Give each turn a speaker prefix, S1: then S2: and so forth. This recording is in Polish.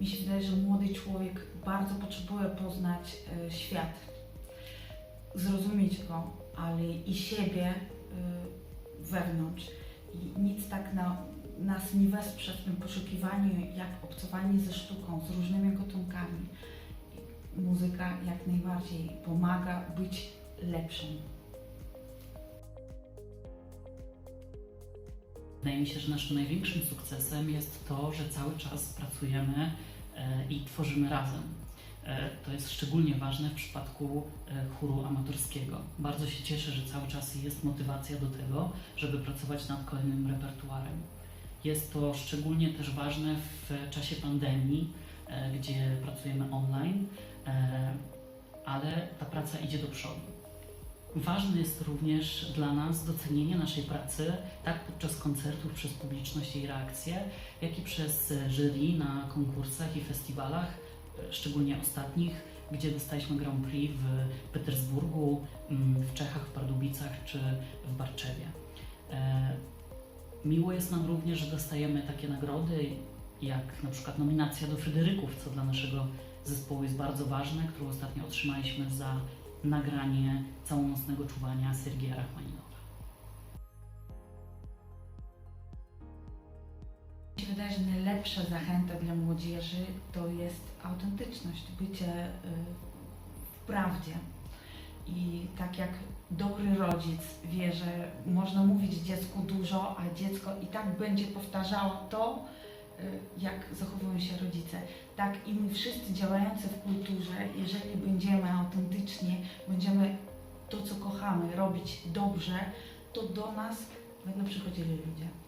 S1: mi się wydaje, że młody człowiek bardzo potrzebuje poznać e, świat, zrozumieć go, ale i siebie e, wewnątrz. I nic tak na, nas nie wesprze w tym poszukiwaniu, jak obcowanie ze sztuką, z różnymi gatunkami. Muzyka jak najbardziej pomaga być lepszym.
S2: Wydaje mi się, że naszym największym sukcesem jest to, że cały czas pracujemy e, i tworzymy razem. E, To jest szczególnie ważne w przypadku e, chóru amatorskiego. Bardzo się cieszę, że cały czas jest motywacja do tego, żeby pracować nad kolejnym repertuarem. Jest to szczególnie też ważne w czasie pandemii, gdzie pracujemy online, ale ta praca idzie do przodu. Ważne jest również dla nas docenienie naszej pracy, tak podczas koncertów przez publiczność i reakcje, jak i przez jury na konkursach i festiwalach, szczególnie ostatnich, gdzie dostaliśmy Grand Prix w Petersburgu, mm, w Czechach, w Pardubicach czy w Barczewie. E, Miło jest nam również, że dostajemy takie nagrody, jak na przykład nominacja do Fryderyków, co dla naszego zespołu jest bardzo ważne, którą ostatnio otrzymaliśmy za nagranie całonocnego czuwania Sergieja Rachmaninowa.
S1: Mi się wydaje, że najlepsza zachęta dla młodzieży to jest autentyczność, bycie y, w prawdzie. I tak jak dobry rodzic wie, że można mówić dziecku dużo, a dziecko i tak będzie powtarzało to, jak zachowują się rodzice. Tak i my wszyscy działający w kulturze, jeżeli będziemy autentyczni, będziemy to, co kochamy, robić dobrze, to do nas będą przychodzili ludzie.